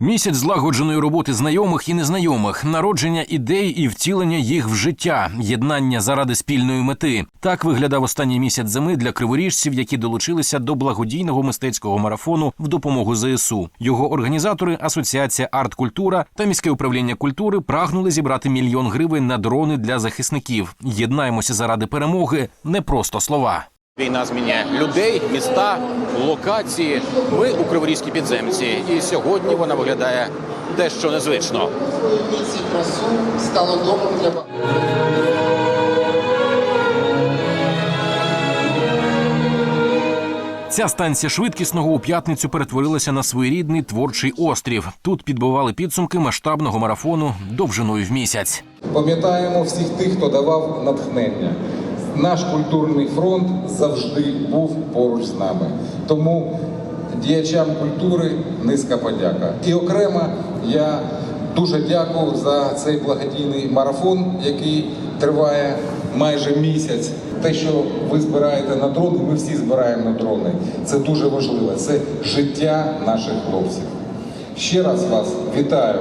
Місяць злагодженої роботи знайомих і незнайомих, народження ідей і втілення їх в життя, єднання заради спільної мети. Так виглядав останній місяць зими для криворіжців, які долучилися до благодійного мистецького марафону в допомогу ЗСУ. Його організатори, асоціація арт-культура та міське управління культури прагнули зібрати мільйон гривень на дрони для захисників. Єднаємося заради перемоги, не просто слова. Війна змінює людей, міста, локації. Ми у Криворізькій підземці, і сьогодні вона виглядає дещо незвично. Красу стало домом для. Ця станція швидкісного у п'ятницю перетворилася на своєрідний творчий острів. Тут підбивали підсумки масштабного марафону довжиною в місяць. Пам'ятаємо всіх тих, хто давав натхнення. Наш культурний фронт завжди був поруч з нами. Тому діячам культури низька подяка. І окремо я дуже дякую за цей благодійний марафон, який триває майже місяць. Те, що ви збираєте на дрони, ми всі збираємо на дрони. Це дуже важливо. Це життя наших хлопців. Ще раз вас вітаю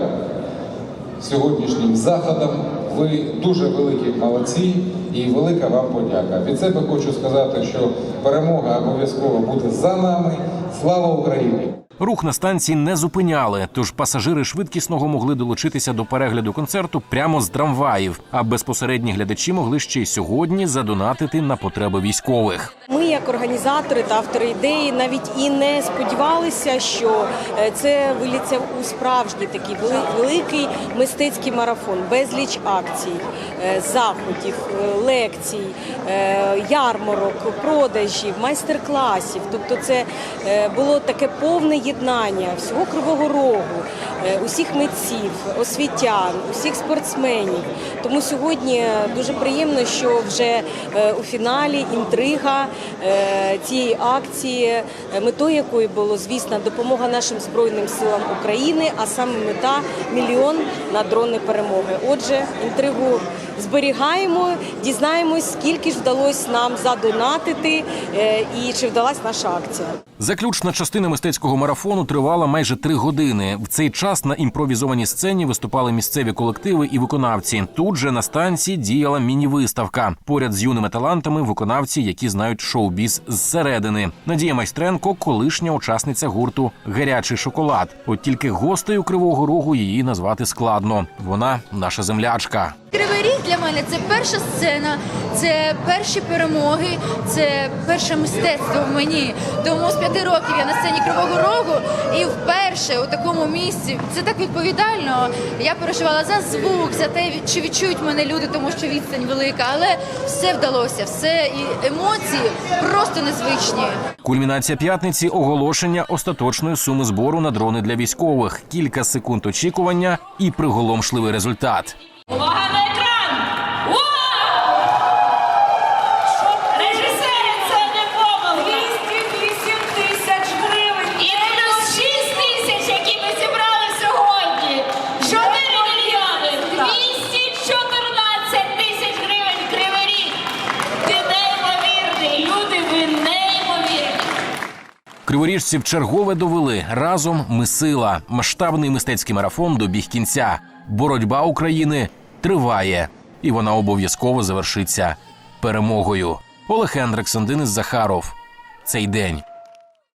сьогоднішнім заходом. Ви дуже великі молодці і велика вам подяка. Від себе хочу сказати, що перемога обов'язково буде за нами. Слава Україні! Рух на станції не зупиняли, тож пасажири швидкісного могли долучитися до перегляду концерту прямо з трамваїв. А безпосередні глядачі могли ще й сьогодні задонатити на потреби військових. Ми, як організатори та автори ідеї, навіть і не сподівалися, що е, це виліться у справжній такий великий мистецький марафон, безліч акцій, е, заходів, е, лекцій, ярмарок, продажів, майстер-класів. Тобто, це було таке повне єднання всього кривого рогу, е, усіх митців, освітян, усіх спортсменів. Тому сьогодні е, дуже приємно, що вже е, у фіналі інтрига цієї акції, метою якої було, звісно, допомога нашим збройним силам України, а саме мета мільйон на дрони перемоги. Отже, інтригу зберігаємо, дізнаємось, скільки ж вдалося нам задонатити і чи вдалась наша акція. Заключна частина мистецького марафону тривала майже три години. В цей час на імпровізованій сцені виступали місцеві колективи і виконавці. Тут же на станції діяла міні-виставка. Поряд з юними талантами виконавці, які знають шоу-біз зсередини. Надія Майстренко, колишня учасниця гурту Гарячий шоколад. От тільки гостею кривого рогу її назвати складно. Вона наша землячка. Для мене це перша сцена, це перші перемоги, це перше мистецтво в мені. Тому з п'яти років я на сцені Кривого Рогу і вперше у такому місці це так відповідально. Я переживала за звук, за те, чи відчують мене люди, тому що відстань велика. Але все вдалося, все і емоції просто незвичні. Кульмінація п'ятниці оголошення остаточної суми збору на дрони для військових. Кілька секунд очікування і приголомшливий результат. Увага Криворіжці чергове довели разом ми сила. Масштабний мистецький марафон добіг кінця. Боротьба України триває, і вона обов'язково завершиться перемогою. Олег Ендриксон, Денис Захаров. Цей день.